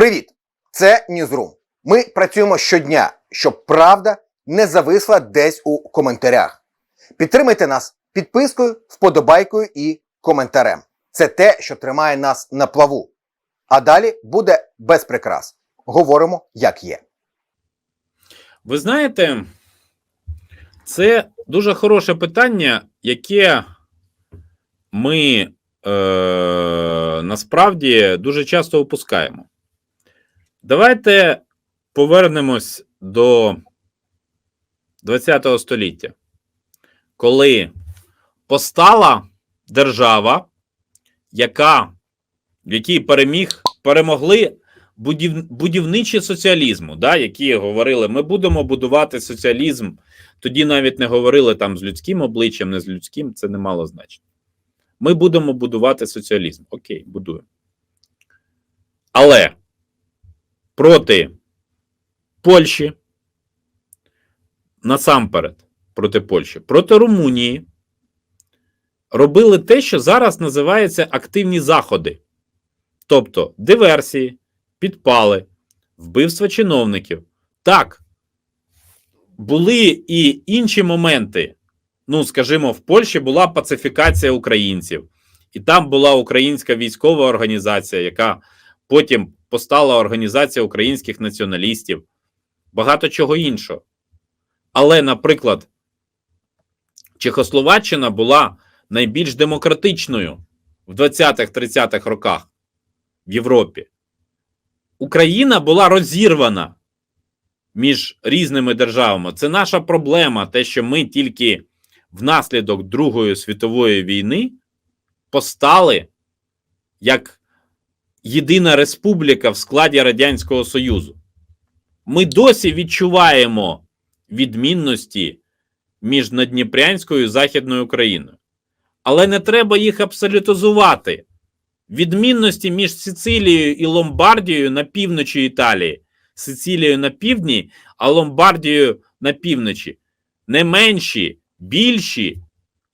Привіт! Це Ньюзрум. Ми працюємо щодня, щоб правда не зависла десь у коментарях. Підтримайте нас підпискою, вподобайкою і коментарем. Це те, що тримає нас на плаву. А далі буде без прикрас. Говоримо, як є. Ви знаєте, це дуже хороше питання, яке ми е, насправді дуже часто опускаємо. Давайте повернемось до ХХ століття, коли постала держава, яка, в якій переміг, перемогли будів, будівничі соціалізму, да, які говорили, ми будемо будувати соціалізм. Тоді навіть не говорили там з людським обличчям, не з людським, це не мало значення. Ми будемо будувати соціалізм. Окей, будуємо. Але проти Польщі, насамперед, проти Польщі, проти Румунії робили те, що зараз називається активні заходи, тобто диверсії, підпали, вбивства чиновників. Так, були і інші моменти. Ну, скажімо, в Польщі була пацифікація українців, і там була українська військова організація, яка потім постала організація українських націоналістів, багато чого іншого. Але, наприклад, Чехословаччина була найбільш демократичною в 20-30-х роках в Європі. Україна була розірвана між різними державами. Це наша проблема, те, що ми тільки внаслідок Другої світової війни постали як єдина республіка в складі Радянського Союзу. Ми досі відчуваємо відмінності між Надніпрянською і Західною Україною. Але не треба їх абсолютизувати. Відмінності між Сицилією і Ломбардією на півночі Італії, Сицилією на півдні, а Ломбардією на півночі не менші, більші,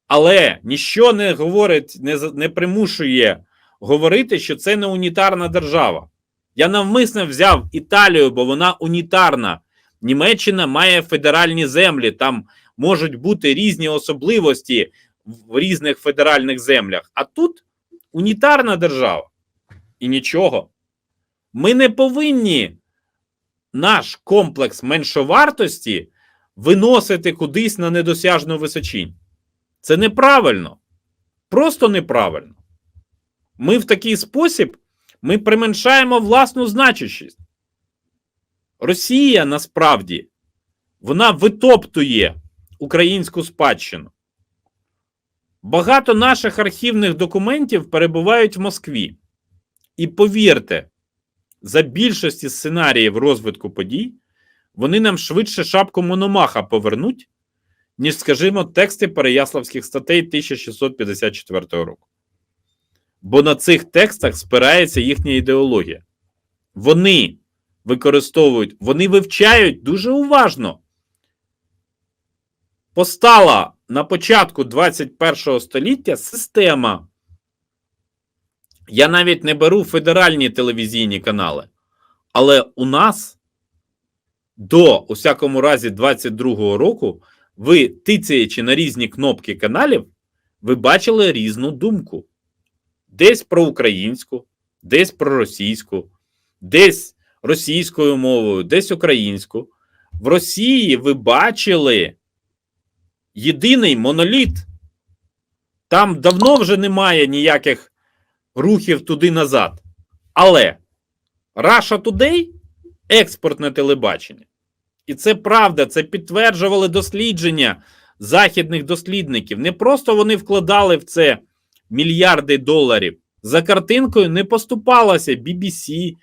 але ніщо не говорить, не, не примушує говорити, що це не унітарна держава. Я навмисно взяв Італію, бо вона унітарна. Німеччина має федеральні землі, там можуть бути різні особливості в різних федеральних землях. А тут унітарна держава. І нічого. Ми не повинні наш комплекс меншовартості виносити кудись на недосяжну височінь. Це неправильно. Просто неправильно. Ми в такий спосіб ми применшаємо власну значущість. Росія насправді вона витоптує українську спадщину. Багато наших архівних документів перебувають в Москві. І повірте, за більшості сценаріїв розвитку подій вони нам швидше шапку Мономаха повернуть, ніж, скажімо, тексти Переяславських статей 1654 року. Бо на цих текстах спирається їхня ідеологія. Вони використовують, вони вивчають дуже уважно. Постала на початку 21 століття система. Я навіть не беру федеральні телевізійні канали. Але у нас до, у всякому разі, 22-го року, ви, тицяючи на різні кнопки каналів, ви бачили різну думку. Десь про українську, десь про російську, десь російською мовою, десь українську. В Росії ви бачили єдиний моноліт. Там давно вже немає ніяких рухів туди-назад. Але Russia Today експортне телебачення. І це правда, це підтверджували дослідження західних дослідників. Не просто вони вкладали в це мільярди доларів. За картинкою не поступалося BBC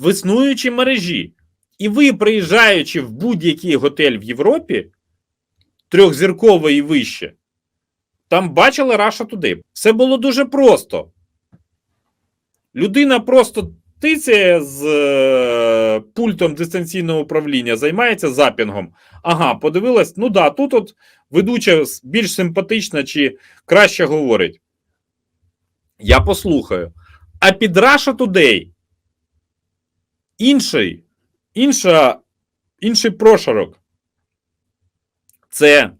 в існуючі мережі. І ви, приїжджаючи в будь-який готель в Європі, трьохзірковий і вище, там бачили Russia Today. Все було дуже просто. Людина просто тицяє з е, пультом дистанційного управління, займається запінгом. Ага, подивилась, ну да, тут от ведуча більш симпатична чи краще говорить. Я послухаю. А під Russia Today інший, інша, інший прошарок це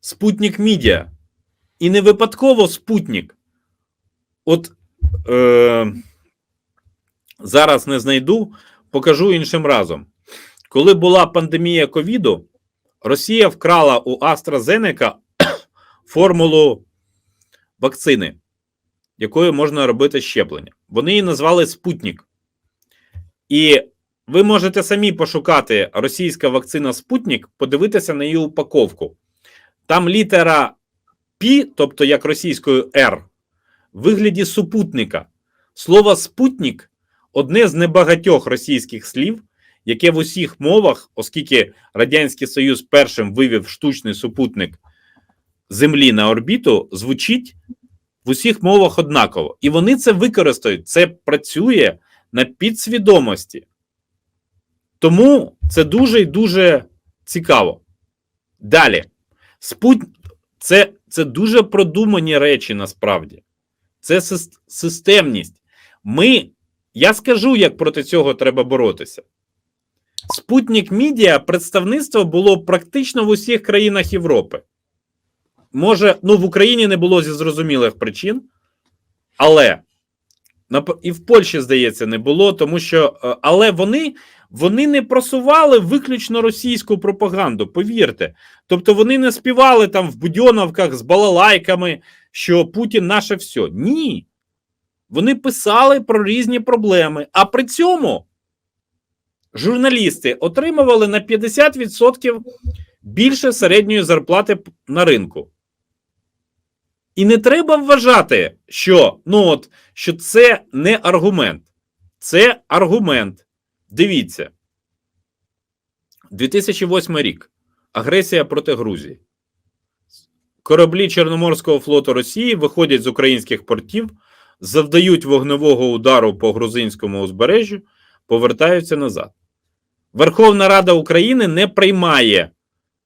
Спутник Мідіа. І не випадково Спутник. От е, зараз не знайду, покажу іншим разом. Коли була пандемія ковіду, Росія вкрала у AstraZeneca формулу вакцини, якою можна робити щеплення. Вони її назвали Спутник. І ви можете самі пошукати російська вакцина Спутник, подивитися на її упаковку. Там літера Пі, тобто як російською Р, в вигляді супутника. Слово спутник одне з небагатьох російських слів, яке в усіх мовах, оскільки Радянський Союз першим вивів штучний супутник Землі на орбіту, звучить в усіх мовах однаково. І вони це використають. Це працює на підсвідомості. Тому це дуже і дуже цікаво. Далі. Спут... Це, це дуже продумані речі насправді. Це системність. Ми, я скажу, як проти цього треба боротися. Спутник Мідіа представництво було практично в усіх країнах Європи. Може, ну в Україні не було зі зрозумілих причин, але і в Польщі, здається, не було, тому що е, але вони, вони не просували виключно російську пропаганду, повірте. Тобто вони не співали там в будьоновках з балалайками, що Путін наше все. Ні. Вони писали про різні проблеми. А при цьому журналісти отримували на 50% більше середньої зарплати на ринку. І не треба вважати, що, ну от, що це не аргумент. Це аргумент. Дивіться. 2008 рік. Агресія проти Грузії. Кораблі Чорноморського флоту Росії виходять з українських портів, завдають вогневого удару по грузинському узбережжю, повертаються назад. Верховна Рада України не приймає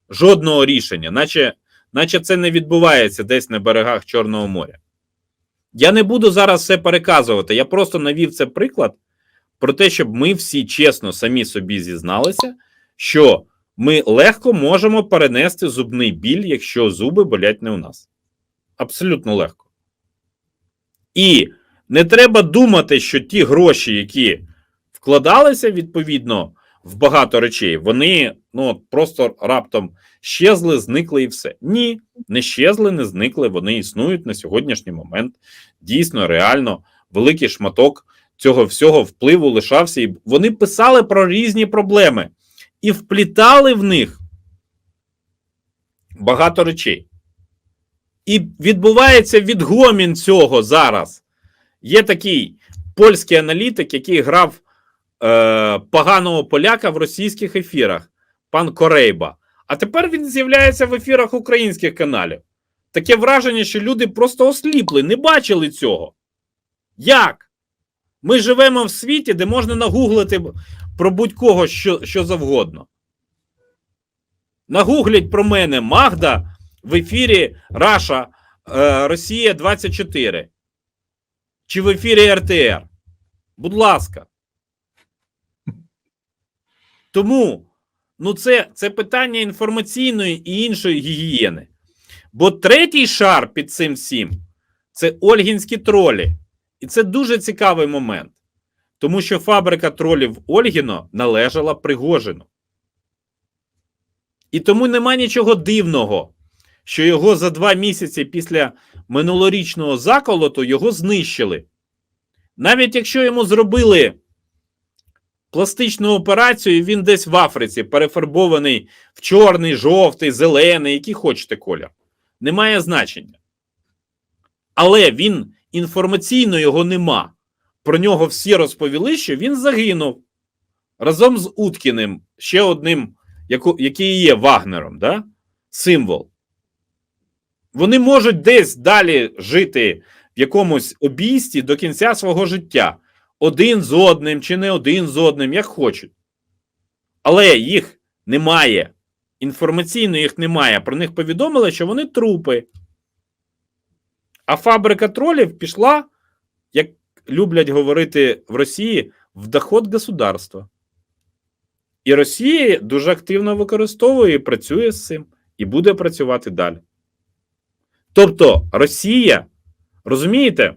жодного рішення, наче, наче це не відбувається десь на берегах Чорного моря. Я не буду зараз все переказувати. Я просто навів це приклад про те, щоб ми всі чесно самі собі зізналися, що ми легко можемо перенести зубний біль, якщо зуби болять не у нас. Абсолютно легко. І не треба думати, що ті гроші, які вкладалися відповідно в багато речей, вони ну, просто раптом щезли, зникли і все. Ні, не щезли, не зникли. Вони існують на сьогоднішній момент. Дійсно, реально, великий шматок цього всього впливу лишався. І вони писали про різні проблеми і вплітали в них багато речей. І відбувається відгомін цього зараз. Є такий польський аналітик, який грав е, поганого поляка в російських ефірах, пан Корейба. А тепер він з'являється в ефірах українських каналів. Таке враження, що люди просто осліпли, не бачили цього. Як? Ми живемо в світі, де можна нагуглити про будь-кого що, що завгодно. Нагуглять про мене Магда в ефірі Раша е, Росія 24. Чи в ефірі РТР. Будь ласка. Тому ну це, це питання інформаційної і іншої гігієни. Бо третій шар під цим всім це Ольгінські тролі. І це дуже цікавий момент. Тому що фабрика тролів Ольгіно належала Пригожину. І тому нема нічого дивного, що його за два місяці після минулорічного заколоту його знищили. Навіть якщо йому зробили пластичну операцію, і він десь в Африці перефарбований в чорний, жовтий, зелений, який хочете колір. Немає значення. Але він інформаційно його нема. Про нього всі розповіли, що він загинув разом з Уткіним, ще одним, який є Вагнером, да? символ. Вони можуть десь далі жити в якомусь обійсті до кінця свого життя. Один з одним чи не один з одним, як хочуть. Але їх немає. Інформаційно їх немає. Про них повідомили, що вони трупи. А фабрика тролів пішла, як люблять говорити в Росії, в доход государства. І Росія дуже активно використовує і працює з цим, і буде працювати далі. Тобто Росія, розумієте,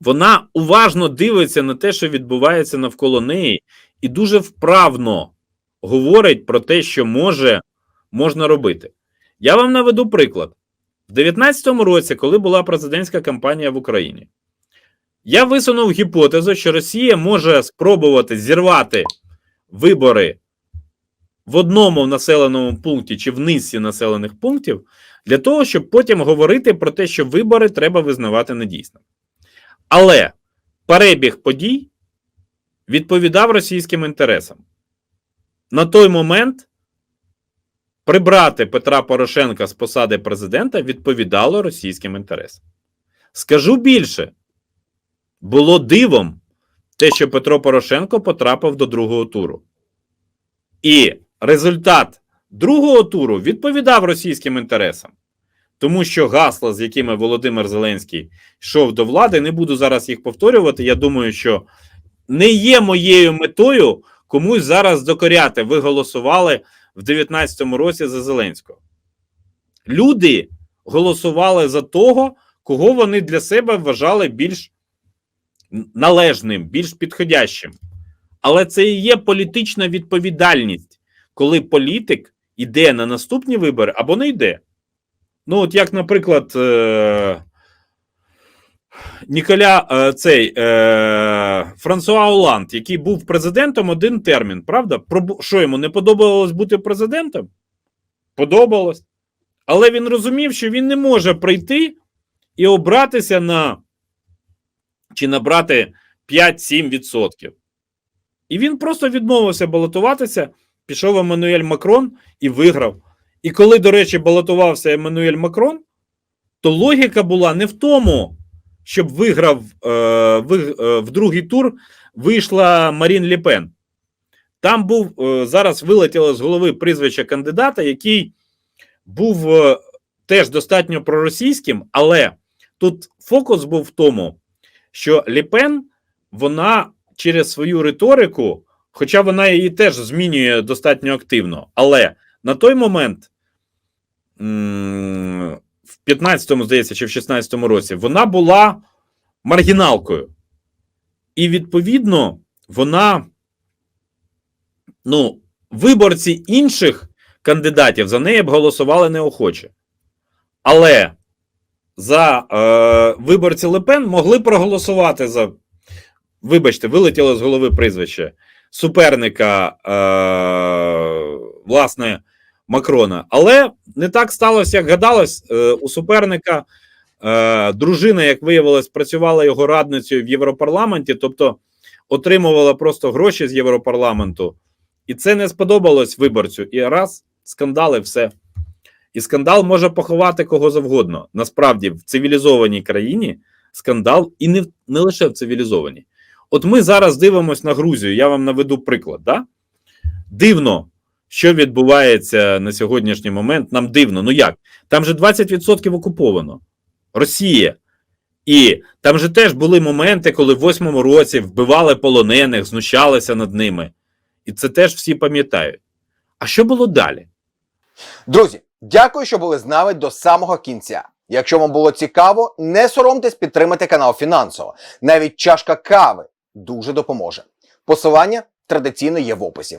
вона уважно дивиться на те, що відбувається навколо неї, і дуже вправно говорить про те, що може, можна робити. Я вам наведу приклад. В 2019 році, коли була президентська кампанія в Україні, я висунув гіпотезу, що Росія може спробувати зірвати вибори в одному населеному пункті чи в низці населених пунктів для того, щоб потім говорити про те, що вибори треба визнавати недійсними. Але перебіг подій відповідав російським інтересам. На той момент прибрати Петра Порошенка з посади президента відповідало російським інтересам. Скажу більше, було дивом те, що Петро Порошенко потрапив до другого туру. І результат другого туру відповідав російським інтересам. Тому що гасла, з якими Володимир Зеленський йшов до влади, не буду зараз їх повторювати. Я думаю, що не є моєю метою комусь зараз докоряти. Ви голосували в 2019 році за Зеленського. Люди голосували за того, кого вони для себе вважали більш належним, більш підходящим. Але це і є політична відповідальність, коли політик йде на наступні вибори або не йде. Ну, от як, наприклад, е- Ніколя е- цей е- Франсуа Оланд, який був президентом один термін, правда? Про що йому не подобалось бути президентом? Подобалось. Але він розумів, що він не може прийти і обратися на чи набрати 5-7%. І він просто відмовився балотуватися, пішов Еммануель Макрон і виграв. І коли, до речі, балотувався Еммануель Макрон, то логіка була не в тому, щоб виграв е, ви, е, в другий тур вийшла Марін Ліпен. Там був е, зараз вилетіло з голови прізвище кандидата, який був е, теж достатньо проросійським, але тут фокус був в тому, що Ліпен вона через свою риторику, хоча вона її теж змінює достатньо активно, але на той момент, в 15-му, здається, чи в 16-му році, вона була маргіналкою. І відповідно, вона, ну, виборці інших кандидатів за неї б голосували неохоче. Але за е, виборці Лепен могли проголосувати за, вибачте, вилетіло з голови прізвище суперника, е, власне, Макрона. Але не так сталося, як гадалось, е, у суперника е, дружина, як виявилось, працювала його радницею в Європарламенті, тобто отримувала просто гроші з Європарламенту. І це не сподобалось виборцю. І раз, скандали, все. І скандал може поховати кого завгодно. Насправді, в цивілізованій країні скандал і не, не лише в цивілізованій. От ми зараз дивимося на Грузію. Я вам наведу приклад. Да? Дивно, що відбувається на сьогоднішній момент. Нам дивно. Ну як? Там же 20% окуповано. Росія. І там же теж були моменти, коли в восьмому році вбивали полонених, знущалися над ними. І це теж всі пам'ятають. А що було далі? Друзі, дякую, що були з нами до самого кінця. Якщо вам було цікаво, не соромтесь підтримати канал фінансово. Навіть чашка кави дуже допоможе. Посилання традиційно є в описі.